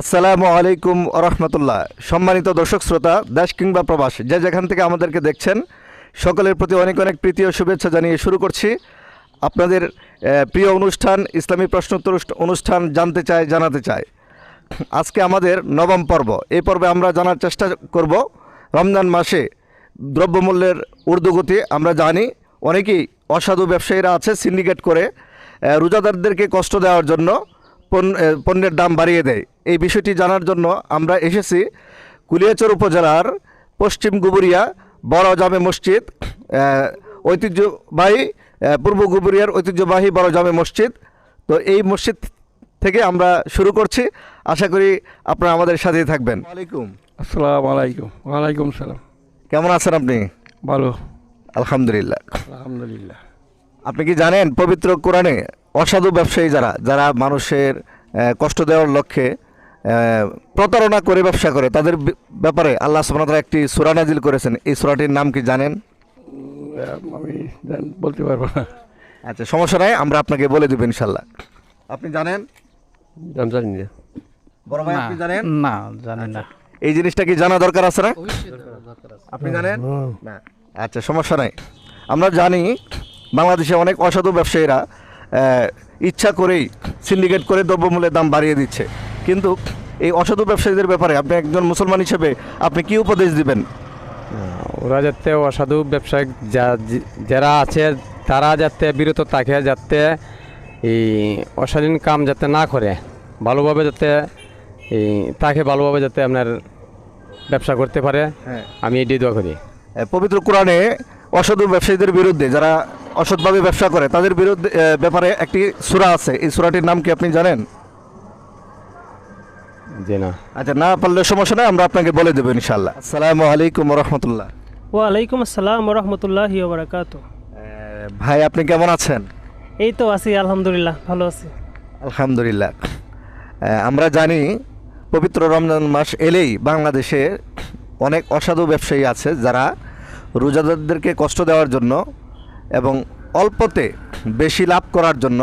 আসসালামু আলাইকুম রহমতুল্লাহ। সম্মানিত দর্শক শ্রোতা, দেশ কিংবা প্রবাস, যে যেখান থেকে আমাদেরকে দেখছেন, সকলের প্রতি অনেক অনেক প্রীতি ও শুভেচ্ছা জানিয়ে শুরু করছি। আপনাদের প্রিয় অনুষ্ঠান, ইসলামী প্রশ্নোত্তর অনুষ্ঠান জানতে চায়, জানাতে চায়। আজকে আমাদের নবম পর্ব। এই পর্বে আমরা জানার চেষ্টা করব, রমজান মাসে দ্রব্যমূল্যের ঊর্ধ্বগতি আমরা জানি, অনেকেই অসাধু ব্যবসায়ীরা আছে সিন্ডিকেট করে রোজাদারদেরকে কষ্ট দেওয়ার জন্য। পণ্যের দাম বাড়িয়ে দেয়। এই বিষয়টি জানার জন্য আমরা এসেছি কুলিয়াচর উপজেলার পশ্চিম গুবুরিয়া বড় জামে মসজিদ ঐতিহ্যবাহী পূর্ব গুবুরিয়ার ঐতিহ্যবাহী বড় জামে মসজিদ। তো এই মসজিদ থেকে আমরা শুরু করছি। আশা করি আপনারা আমাদের সাথেই থাকবেন। ওয়ালাইকুম। আসসালাম আলাইকুম। ওয়ালাইকুম সালাম। কেমন আছেন আপনি? ভালো। আলহামদুলিল্লাহ। আলহামদুলিল্লাহ। আপনি কি জানেন পবিত্র কোরআনে অসাধু ব্যবসায়ী যারা যারা মানুষের কষ্ট দেওয়ার লক্ষ্যে প্রতারণা করে ব্যবসা করে তাদের ব্যাপারে আল্লাহ সুবহানাহু একটি সুরা নাজিল করেছেন। এই সূরাটির নাম কি জানেন? আমি বলতে পারব না। আচ্ছা সমস্যা নাই আমরা আপনাকে বলে দেব ইনশাল্লাহ আপনি জানেন? জানি না। বড় ভাই আপনি জানেন? না জানি না। এই জিনিসটা কি জানা দরকার আছে না? আপনি জানেন? না। আচ্ছা সমস্যা নাই। আমরা জানি বাংলাদেশে অনেক অসাধু ব্যবসায়ীরা ইচ্ছা করেই সিন্ডিকেট করে দ্রব্যমূল্যের দাম বাড়িয়ে দিচ্ছে। কিন্তু এই অসাধু ব্যবসায়ীদের ব্যাপারে আপনি একজন মুসলমান হিসেবে আপনি কি উপদেশ দিবেন? ওরা যাতে অসাধু ব্যবসায়ী যা- যারা আছে তারা যাতে বিরত থাকে যাতে এই অশালীন কাম যাতে না করে ভালোভাবে যাতে এই তাকে ভালোভাবে যাতে আপনার ব্যবসা করতে পারে হ্যাঁ। আমি এটি দোয়া করি। পবিত্র কোরআনে অসাধু ব্যবসায়ীদের বিরুদ্ধে যারা অসৎভাবে ব্যবসা করে। তাদের বিরুদ্ধে ব্যাপারে একটি সূরা আছে। এই সূরাটির নাম কি আপনি জানেন? না। আচ্ছা না পারলে সমস্যা নাই আমরা আপনাকে বলে দেবো ইনশাল্লাহ আসসালামু আলাইকুম রহমতুল্লাহ ওয়ালাইকুম আসসালাম রহমতুল্লাহি বারাকাতু ভাই আপনি কেমন আছেন? এই তো আছি আলহামদুলিল্লাহ ভালো আছি। আলহামদুলিল্লাহ। আহ, আমরা জানি পবিত্র রমজান মাস এলেই বাংলাদেশে অনেক অসাধু ব্যবসায়ী আছে যারা রোজাদারদেরকে কষ্ট দেওয়ার জন্য এবং অল্পতে বেশি লাভ করার জন্য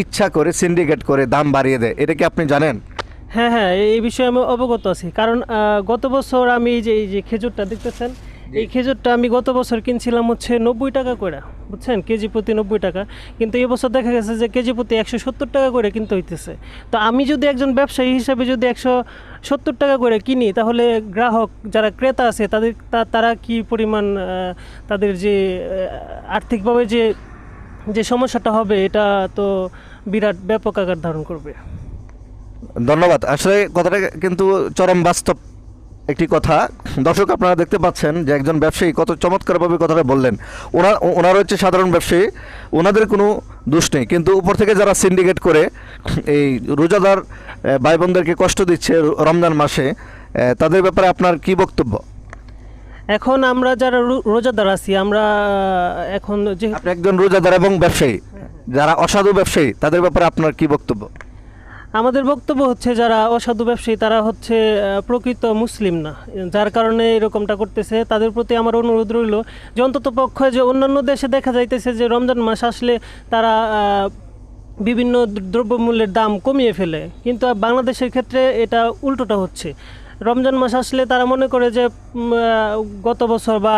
ইচ্ছা করে সিন্ডিকেট করে দাম বাড়িয়ে দেয়। এটা কি আপনি জানেন? হ্যাঁ হ্যাঁ এই বিষয়ে আমি অবগত আছি। কারণ গত বছর আমি যে, এই যে খেজুরটা দেখতেছেন এই খেজুরটা আমি গত বছর কিনছিলাম হচ্ছে নব্বই টাকা করে বুঝছেন? কেজি প্রতি নব্বই টাকা। কিন্তু এবছর দেখা গেছে যে কেজি প্রতি একশো সত্তর টাকা করে কিনতে হইতেছে। তো আমি যদি একজন ব্যবসায়ী হিসাবে যদি একশো সত্তর টাকা করে কিনি তাহলে গ্রাহক যারা ক্রেতা আছে তাদের তা- তারা কি পরিমাণ তাদের যে আর্থিকভাবে যে যে সমস্যাটা হবে এটা তো বিরাট ব্যাপক আকার ধারণ করবে। ধন্যবাদ। আসলে কথাটা কিন্তু চরম বাস্তব। একটি কথা। দর্শক আপনারা দেখতে পাচ্ছেন যে একজন ব্যবসায়ী কত চমৎকারভাবে কথাটা বললেন। ওনার ওনার হচ্ছে সাধারণ ব্যবসায়ী ওনাদের কোনো দোষ নেই। কিন্তু উপর থেকে যারা সিন্ডিকেট করে এই রোজাদার ভাই বোনদেরকে কষ্ট দিচ্ছে রমজান মাসে তাদের ব্যাপারে আপনার কি বক্তব্য? এখন আমরা যারা রোজাদার আছি আমরা এখন যে আপনি একজন রোজাদার এবং ব্যবসায়ী যারা অসাধু ব্যবসায়ী তাদের ব্যাপারে আপনার কি বক্তব্য? আমাদের বক্তব্য হচ্ছে যারা অসাধু ব্যবসায়ী, তারা হচ্ছে প্রকৃত মুসলিম না। যার কারণে এরকমটা করতেছে। তাদের প্রতি আমার অনুরোধ রইল যে অন্তত পক্ষে যে অন্যান্য দেশে দেখা যাইতেছে যে রমজান মাস আসলে তারা বিভিন্ন দ্রব্যমূল্যের দাম কমিয়ে ফেলে। কিন্তু বাংলাদেশের ক্ষেত্রে এটা উল্টোটা হচ্ছে। রমজান মাস আসলে তারা মনে করে যে গত বছর বা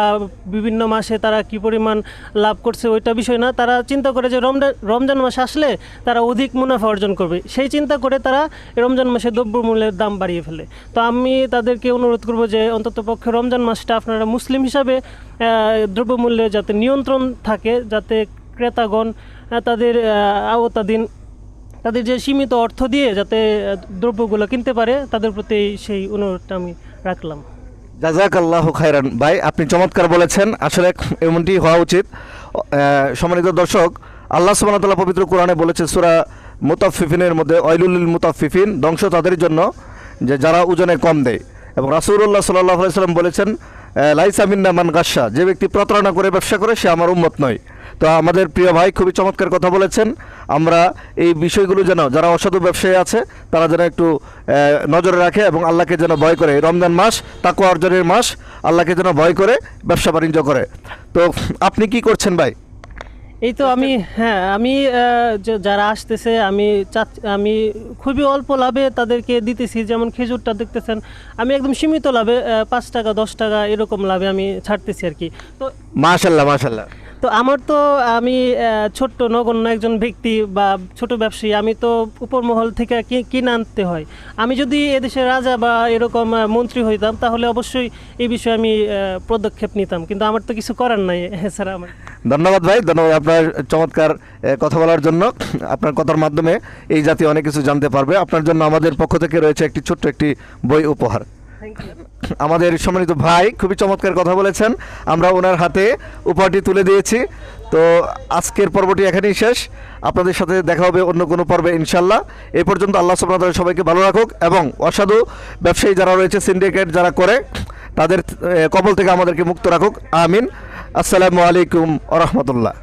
বিভিন্ন মাসে তারা কি পরিমাণ লাভ করছে ওইটা বিষয় না। তারা চিন্তা করে যে রমজান রমজান মাস আসলে তারা অধিক মুনাফা অর্জন করবে। সেই চিন্তা করে তারা রমজান মাসে দ্রব্যমূল্যের দাম বাড়িয়ে ফেলে। তো আমি তাদেরকে অনুরোধ করব যে, অন্তত পক্ষে রমজান মাসটা আপনারা মুসলিম হিসাবে দ্রব্যমূল্যে যাতে নিয়ন্ত্রণ থাকে, যাতে ক্রেতাগণ তাদের আওতাধীন তাদের যে সীমিত অর্থ দিয়ে যাতে দ্রব্যগুলো কিনতে পারে তাদের প্রতি সেই অনুরোধটা আমি রাখলাম। জাজাক আল্লাহ খায়রান। ভাই আপনি চমৎকার বলেছেন। আসলে এমনটি হওয়া উচিত। সম্মানিত দর্শক আল্লাহ সুবহানাহু পবিত্র কোরআনে বলেছে সূরা মুতাফফিফিনের মধ্যে অয়লুল মুতাফফিফিন ধ্বংস তাদের জন্য যে যারা ওজনে কম দেয়। এবং রাসূলুল্লাহ সাল্লাল্লাহু আলাইহি সাল্লাম বলেছেন আহ, লাইসা মিন্না মান গাসা যে ব্যক্তি প্রতারণা করে ব্যবসা করে সে আমার উম্মত নয়। তো আমাদের প্রিয় ভাই খুবই চমৎকার কথা বলেছেন। আমরা এই বিষয়গুলো যেন যারা অসাধু ব্যবসায়ী আছে তারা যেন একটু নজরে রাখে এবং আল্লাহকে যেন ভয় করে। রমজান মাস তাকু অর্জনের মাস আল্লাহকে যেন ভয় করে ব্যবসা বাণিজ্য করে। তো আপনি কি করছেন ভাই? এই তো আমি হ্যাঁ আমি যে- যারা আসতেছে আমি চাচ- আমি খুবই অল্প লাভে তাদেরকে দিতেছি। যেমন খেজুরটা দেখতেছেন আমি একদম সীমিত লাভে পাঁচ টাকা দশ টাকা এরকম লাভে আমি ছাড়তেছি আর কি। তো মাশাল্লাহ মাশাল্লাহ। তো আমার তো আমি ছোট্ট নগণ্য একজন ব্যক্তি বা ছোট ব্যবসায়ী আমি তো উপরমহল থেকে কি- কিনে আনতে হয়। আমি যদি এদেশের রাজা বা এরকম মন্ত্রী হইতাম তাহলে অবশ্যই এই বিষয়ে আমি পদক্ষেপ নিতাম। কিন্তু আমার তো কিছু করার নাই এছাড়া আমার। ধন্যবাদ ভাই ধন্যবাদ আপনার চমৎকার কথা বলার জন্য। আপনার কথার মাধ্যমে এই জাতি অনেক কিছু জানতে পারবে। আপনার জন্য আমাদের পক্ষ থেকে রয়েছে একটি ছোট্ট একটি বই উপহার। থ্যাংক ইউ আমাদের সম্মানিত ভাই খুবই চমৎকার কথা বলেছেন। আমরা ওনার হাতে উপহারটি তুলে দিয়েছি। তো আজকের পর্বটি এখানেই শেষ। আপনাদের সাথে দেখা হবে অন্য কোনো পর্বে ইনশাল্লাহ এই পর্যন্ত আল্লাহ সুবহানাহু সবাইকে ভালো রাখুক এবং অসাধু ব্যবসায়ী যারা রয়েছে, সিন্ডিকেট যারা করে, তাদের কবল থেকে আমাদেরকে মুক্ত রাখুক। আমিন। আসসালামু আলাইকুম আ রহমতুল্লাহ।